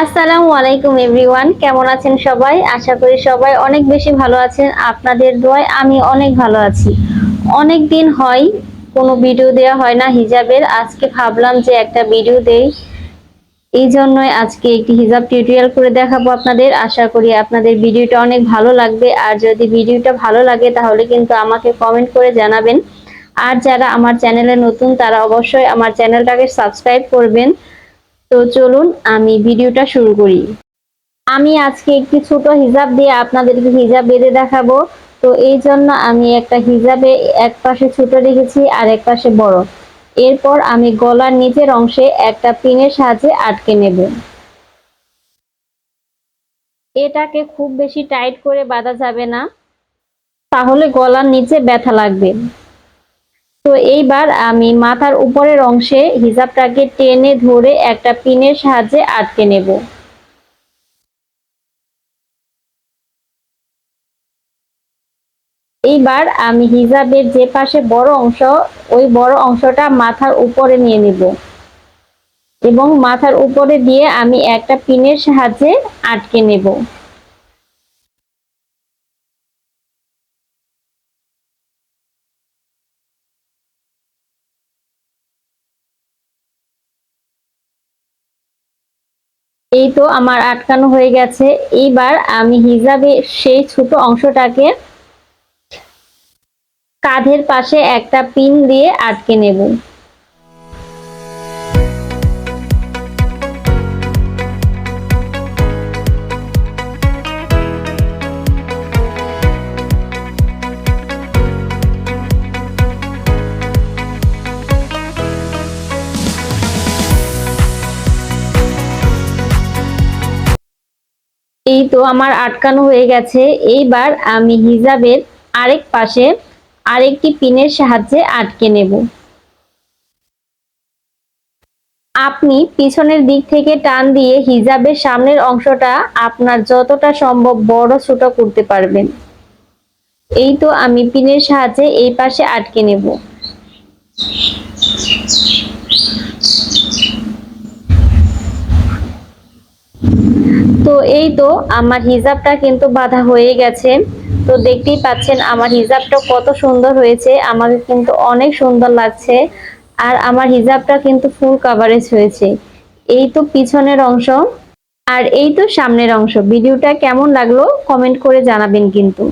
আসসালামু আলাইকুম এভরিওয়ান, কেমন আছেন সবাই? আশা করি সবাই অনেক বেশি ভালো আছেন। আপনাদের দোয়ায় আমি অনেক ভালো আছি। অনেক দিন হয় কোনো ভিডিও দেওয়া হয় না হিজাবের। আজকে ভাবলাম যে একটা ভিডিও দেই। এই জন্যই আজকে একটি হিজাব টিউটোরিয়াল করে দেখাবো আপনাদের। আশা করি আপনাদের ভিডিওটা অনেক ভালো লাগবে। আর যদি ভিডিওটা ভালো লাগে তাহলে কিন্তু আমাকে কমেন্ট করে জানাবেন। আর যারা আমার চ্যানেলে নতুন তারা অবশ্যই আমার চ্যানেলটাকে সাবস্ক্রাইব করবেন। তো চলুন আমি ভিডিওটা শুরু করি। আমি আজকে একটি ছোট হিজাব দিয়ে আপনাদেরকে হিজাব বেঁধে দেখাবো। তো এই জন্য আমি একটা হিজাবে এক পাশে ছোট রেখেছি আর এক পাশে বড়। এরপর আমি গলার নিচের অংশে একটা পিনের সাহায্যে আটকে নেব। এটাকে খুব বেশি টাইট করে বাঁধা যাবে না। তাহলে গলার নিচে ব্যথা লাগবে। তো এইবার আমি মাথার উপরের অংশে হিজাবটাকে টেনে ধরে একটা পিনের সাহায্যে আটকে নেব। এইবার আমি হিজাবের যে পাশে বড় অংশ, ওই বড় অংশটা মাথার উপরে নিয়ে নেব এবং মাথার উপরে দিয়ে আমি একটা পিনের সাহায্যে আটকে নেব। এই তো আমার আটকানো হয়ে গেছে। এইবার আমি হিজাবে সেই ছোট অংশটাকে কাঁধের পাশে একটা পিন দিয়ে আটকে নেব। এই তো আমার আটকানো হয়ে গেছে। এইবার আমি হিজাবের আরেক পাশে আরেকটি পিনের সাহায্যে আটকে নেব। আপনি পিছনের দিক থেকে টান দিয়ে হিজাবের সামনের অংশটা আপনার যতটা সম্ভব বড় ছোট করতে পারবেন। এই তো আমি পিনের সাহায্যে এই পাশে আটকে নেব। তো এই তো আমার হিজাবটা কিন্তু বাধা হয়ে গেছে। তো দেখতেই পাচ্ছেন আমার হিজাবটা কত সুন্দর হয়েছে, আমাকে কিন্তু অনেক সুন্দর লাগছে। আর আমার হিজাবটা কিন্তু ফুল কাভারেজ হয়েছে। এই তো পিছনের অংশ আর এই তো সামনের অংশ। ভিডিওটা কেমন লাগল কমেন্ট করে জানাবেন কিন্তু।